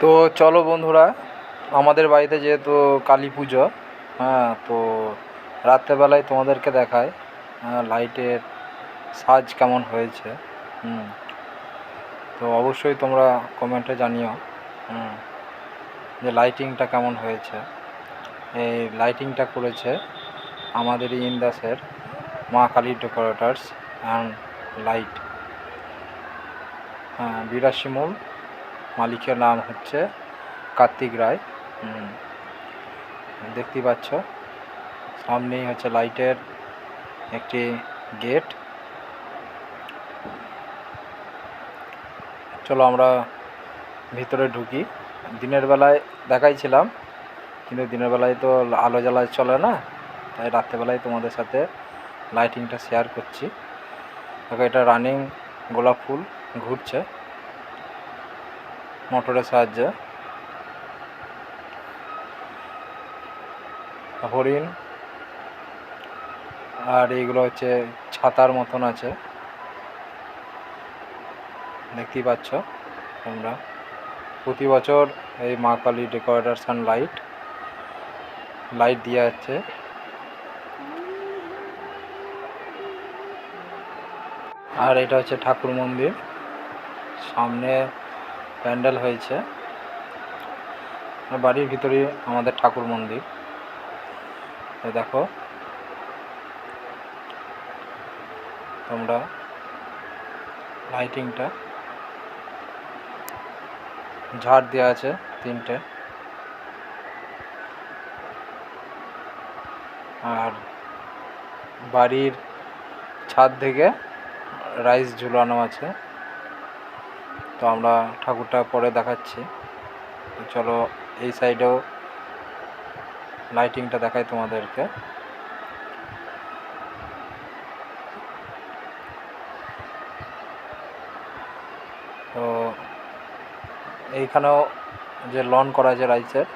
তো চলো বন্ধুরা আমাদের বাড়িতে যেহেতু কালী পুজো হ্যাঁ তো রাত্রেবেলায় তোমাদেরকে দেখায় হ্যাঁ, লাইটের সাজ কেমন হয়েছে হুম তো অবশ্যই তোমরা কমেন্টে জানিও হুম যে লাইটিংটা কেমন হয়েছে। এই লাইটিংটা করেছে আমাদের ইন্দাসের মা কালী ডেকোরেটার্স অ্যান্ড লাইট হ্যাঁ বিরাশিমূল মালিকের নাম হচ্ছে কার্তিক রায়। হুম। দেখতেই পাচ্ছ। সামনেই হচ্ছে লাইটের একটি গেট। চলো আমরা ভিতরে ঢুকি। দিনের বেলায় দেখাইছিলাম, কিন্তু দিনের বেলায় তো আলো জ্বালা চলে না। তাই রাত্রেবেলায় তোমাদের সাথে লাইটিংটা শেয়ার করছি। দেখো, এটা রানিং গোলাপ ফুল ঘুরছে। মোটরের সাহায্যে। হরিণ আর এইগুলো হচ্ছে ছাতার মতন আছে। দেখতেই পাচ্ছ তোমরা। প্রতি বছর এই Maa Kali decorators and light light দেওয়া হচ্ছে আর এটা হচ্ছে ঠাকুর মন্দির। সামনে প্যান্ডেল হয়েছে। বাড়ির ভিতরে আমাদের ঠাকুর মন্দির। দেখো। তোমরা লাইটিংটা। ঝাড় দেওয়া আছে তিনটে। আর বাড়ির ছাদ থেকে রাইস ঝুলানো আছে। তো আমরা ঠাকুরটা পরে দেখাচ্ছি। চলো এই সাইডেও লাইটিংটা দেখাই তোমাদেরকে। তো এইখানেও যে লন করা আছে রাইসের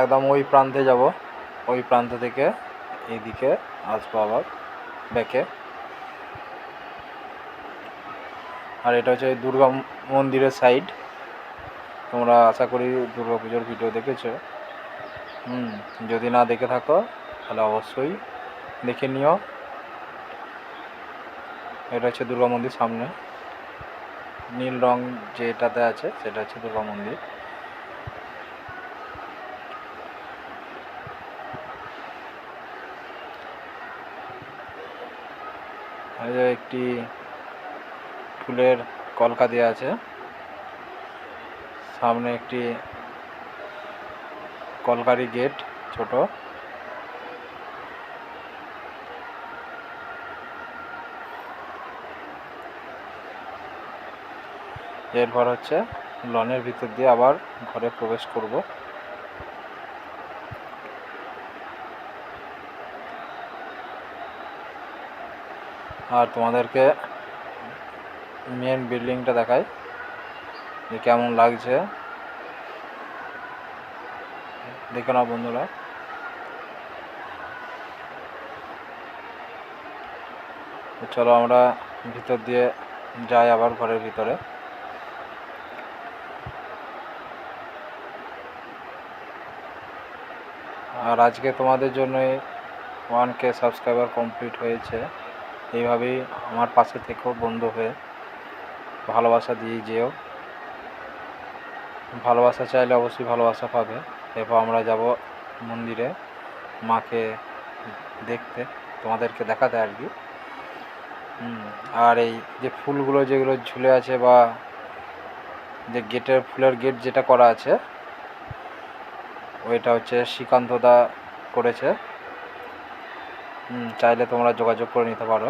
একদম ওই প্রান্তে যাব। ওই প্রান্ত থেকে এইদিকে আসব আবার, ব্যাকে। আর এটা হচ্ছে দুর্গা মন্দিরের সাইড। তোমরা আশা করি দুর্গা পুজোর ভিডিও দেখেছ। হুম, যদি না দেখে থাকো, তাহলে অবশ্যই দেখে নিও। এটা হচ্ছে দুর্গা মন্দির সামনে। নীল রং যেটাতে আছে, সেটা হচ্ছে দুর্গা মন্দির। একটি ফুলের কলকা দেওয়া আছে। সামনে একটি কলকারি গেট ছোট। এরপর হচ্ছে লনের ভিতর দিয়ে আবার ঘরে প্রবেশ করব। আর তোমাদেরকে মেন বিল্ডিংটা দেখাই। যে কেমন লাগছে। দেখে নাও বন্ধুরা। চলো আমরা ভিতর দিয়ে যাই আবার ঘরের ভিতরে। আর আজকে তোমাদের জন্যই ওয়ান কে সাবস্ক্রাইবার কমপ্লিট হয়েছে। এইভাবেই আমার পাশে থেকেও বন্ধু হয়ে ভালোবাসা দিয়ে যেও। ভালোবাসা চাইলে অবশ্যই ভালোবাসা পাবে। এরপর আমরা যাব মন্দিরে মাকে দেখতে, তোমাদেরকে দেখাতে আর কি। আর এই যে ফুলগুলো যেগুলো ঝুলে আছে বা যে গেটের ফুলের গেট যেটা করা আছে, ওইটা হচ্ছে শ্রীকান্তদা করেছে। চাইলে তোমরা যোগাযোগ করে নিতে পারো।